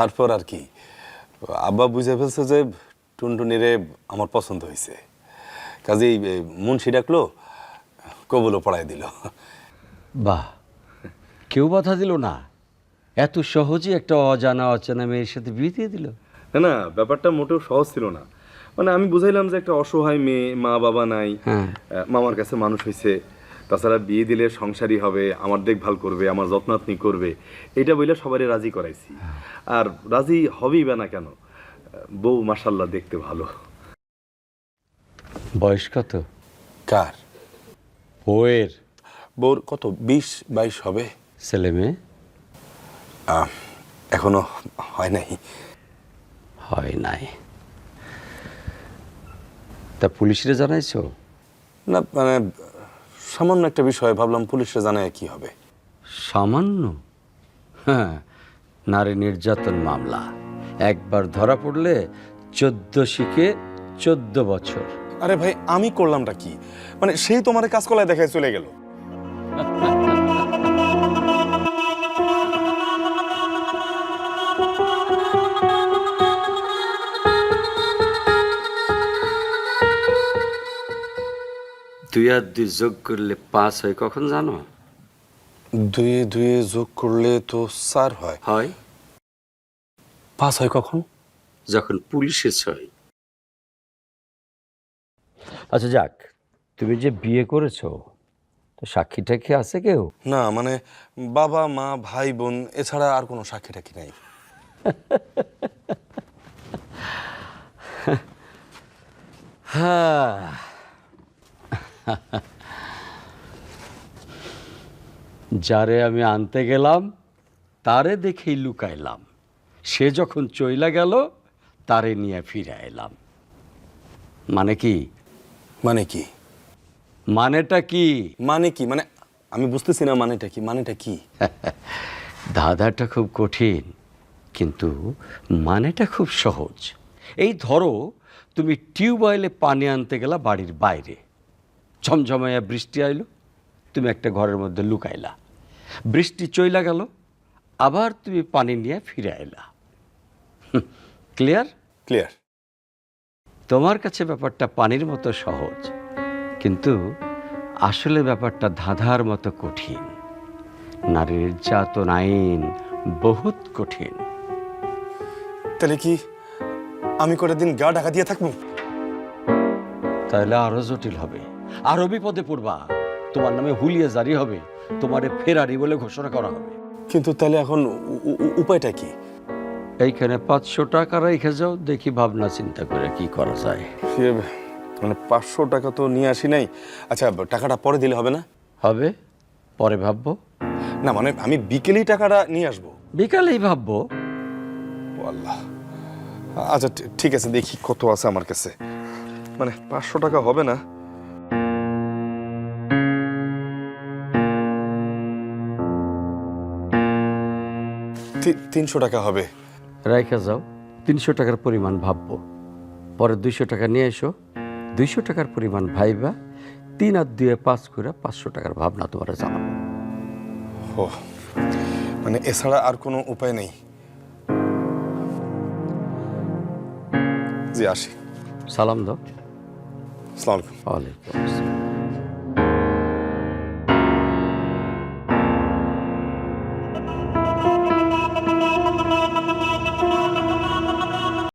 তারপর আর কি। আব্বা বুঝে ফেলছে যে টুনটুনিরে আমার পছন্দ হয়েছে কাজেই মুন্সি ডাকলো কবুলও পড়ায় দিল। বাহ কেউ বাধা দিল না। এত সহজে একটা অজানা অচেনা মেয়ের সাথে বিয়ে দিয়ে দিল। না না ব্যাপারটা মোটেও সহজ ছিল না। মানে আমি বুঝাইলাম যে একটা অসহায় মেয়ে মা বাবা নাই। হ্যাঁ। মামার কাছে মানুষ হয়েছে তাছাড়া বিয়ে দিলে সংসারই হবে আমার দেখভাল করবে আমার যত্নাত্নি করবে এটা বলে সবারই রাজি করাইছি। আর রাজি হবেই বা না কেন? বউ মাসাল্লাহ দেখতে ভালো। বয়স কত? কার বউয়ের? বউর কত? বিশ বাইশ হবে। ছেলে মেয়ে? এখনও হয় নাই। হয় নাই। তা পুলিশরে জানাইছো? না মানে সামান্য একটা বিষয়ে ভাবলাম পুলিশে জানায় কি হবে। সামান্য? হ্যাঁ নারী নির্যাতন মামলা। একবার ধরা পড়লে চোদ্দ শিখে চোদ্দ বছর। আরে ভাই আমি করলামটা কি? মানে সেই তোমার কাজ কলায় দেখায় চলে গেল। দুই আর দুই যোগ করলে পাঁচ হয় কখন জানো? দুয়ে দুয়ে যোগ করলে তো চার হয়। হয়। পাঁচ হয় কখন? যখন পুলিশে ছয় আচ্ছা যাক তুমি যে বিয়ে করেছ তো সাক্ষী টাক্ষী আছে কেউ? না মানে বাবা মা ভাই বোন এছাড়া আর কোনো সাক্ষী টাক্ষী নাই। হ্যাঁ যারে আমি আনতে গেলাম তারে দেখেই লুকাইলাম। সে যখন চইলা গেল তারে নিয়ে ফিরে এলাম মানে কি? মানে কি? মানেটা কি? মানে কি? মানে আমি বুঝতেছি না মানেটা কি। মানেটা কি? ধাঁধাটা খুব কঠিন কিন্তু মানেটা খুব সহজ। এই ধরো তুমি টিউবওয়েলে পানি আনতে গেলা বাড়ির বাইরে। ঝমঝমাইয়া বৃষ্টি আইলো। তুমি একটা ঘরের মধ্যে লুকাইলা। বৃষ্টি চইলা গেল আবার তুমি পানি নিয়ে ফিরে এলা ক্লিয়ার? ক্লিয়ার। তোমার কাছে ব্যাপারটা পানির মতো সহজ কিন্তু আসলে ব্যাপারটা ধাঁধার মতো কঠিন। নারীর নির্যাতন আইন বহুত কঠিন। তাহলে কি আমি করে দিন গা ঢাকা দিয়ে থাকব? তাহলে আরও জটিল হবে আরও বিপদে পড়বা। তোমার নামে হুলিয়া জারি হবে তোমারে ফেরারি বলে ঘোষণা করা হবে। কিন্তু তাহলে এখন উপায়টা কি? এইখানে পাঁচশো টাকা রেখে যাও দেখি ভাবনা চিন্তা করে কি করা যায়। মানে পাঁচশো টাকা তো নিয়ে আসি নাই। আচ্ছা টাকাটা পরে দিলে হবে না? হবে? পরে ভাববো। না মানে আমি বিকেলেই টাকাটা নিয়ে আসব। বিকালেই ভাববো। আল্লাহ। আচ্ছা ঠিক আছে দেখি কত আছে আমার কাছে। মানে পাঁচশো টাকা হবে না? তিনশো টাকা হবে। রাইখা যাও তিনশো টাকার পরিমাণ ভাববো। পরে দুইশো টাকা নিয়ে এসো দুইশো টাকার পরিমাণ ভাইবা তিন আর দুয়ে পাঁচ করে পাঁচশো টাকার ভাবনা তোমার জানাব। ও মানে এছাড়া আর কোনো উপায় নেই। জি আসি। সালাম দাও। আসসালামু আলাইকুম।